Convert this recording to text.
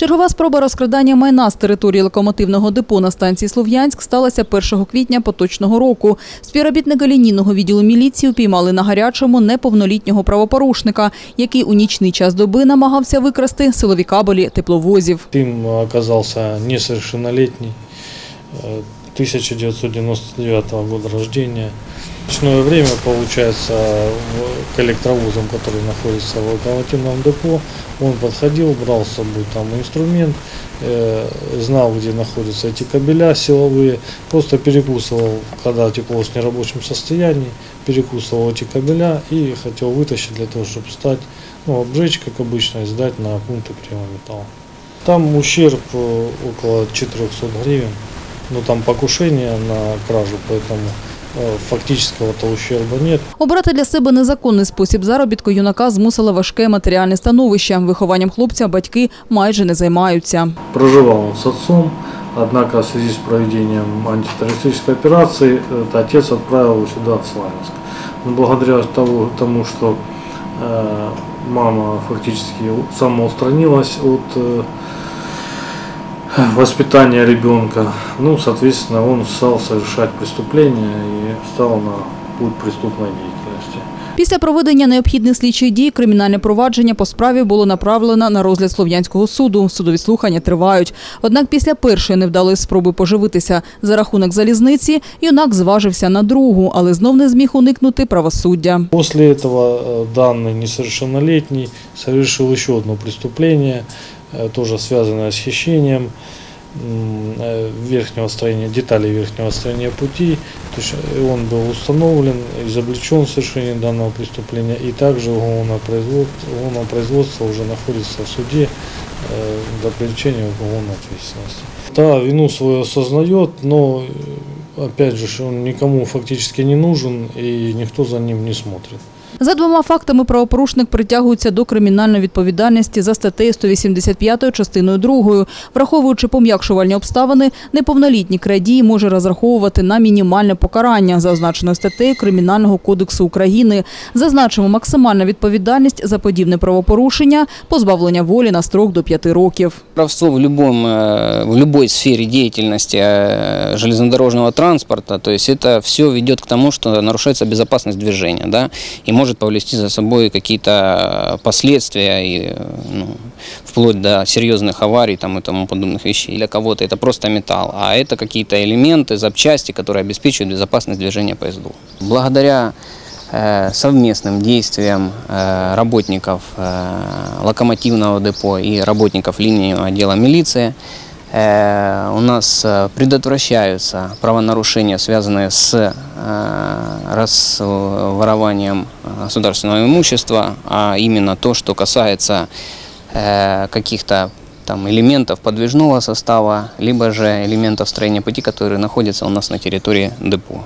Чергова спроба розкрадання майна з території локомотивного депо на станції Слов'янськ сталася 1 квітня поточного року. Співробітника лінійного відділу міліції упіймали на гарячому неповнолітнього правопорушника, який у нічний час доби намагався викрасти силові кабелі тепловозів. Им оказался несовершеннолетний, э, 1999 года рождения. Ночное время, получается, к электровозам, который находится в локомотивном депо, он подходил, брал с собой там инструмент, э, знал, где находятся эти кабеля силовые, просто перекусывал, когда тепловоз в нерабочем состоянии, перекусывал эти кабеля и хотел вытащить для того, чтобы стать, ну, обжечь, как обычно, и сдать на пункты приема металла. Там ущерб э, около 400 гривен, но там покушение на кражу, поэтому э, фактического-то ущерба нет. Обрати для себе незаконний спосіб заробітку юнака змусило важке матеріальне становище. Вихованням хлопця батьки майже не займаються. Проживал он с отцом, однако в связи с проведением антитеррористической операции этот отец отправил его сюда, в Славянск. Но благодаря того, тому, что э, мама фактически самоустранилась от э, воспитания ребенка, ну, соответственно, он стал совершать преступления и стал на путь преступной деятельности. Після проведення необхідних слідчих дій кримінальне провадження по справі було направлено на розгляд Слов'янського суду. Судові слухання тривають. Однак після першої невдалої спроби поживитися за рахунок залізниці юнак зважився на другу, але знов не зміг уникнути правосуддя. После этого э, данный несовершеннолетний совершил еще одно преступление, э, тоже связанное с хищением м, э, верхнего строения, деталей верхнего строения пути. То есть э, он был установлен, изобличен в совершении данного преступления, и также уголовное производство, уголовное производство уже находится в суде э, до привлечения уголовной ответственности. Да, вину свою осознает, но э, опять же, он никому фактически не нужен, и никто за ним не смотрит. За двома фактами правопорушник притягується до кримінальної відповідальності за статтею 185 частиною 2. Враховуючи пом'якшувальні обставини, неповнолітній крадій може розраховувати на мінімальне покарання за означеною статтею Кримінального кодексу України. Зазначимо максимальна відповідальність за подібне правопорушення – позбавлення волі на строк до 5 років. Воровство в, любом, э, в любой сфере деятельности э, железнодорожного транспорта, то есть это все ведет к тому, что нарушается безопасность движения, да, и Может повлечь за собой какие-то последствия, и, э, ну, вплоть до серьезных аварий там, и тому подобных вещей. Для кого-то это просто металл, а это какие-то элементы, запчасти, которые обеспечивают безопасность движения поездов. Благодаря э, совместным действиям э, работников э, локомотивного депо и работников линейного отдела милиции э, у нас э, предотвращаются правонарушения, связанные с э, разворованием государственного имущества, а именно то, что касается э, каких-то там элементов подвижного состава, либо же элементов строения пути, которые находятся у нас на территории депо.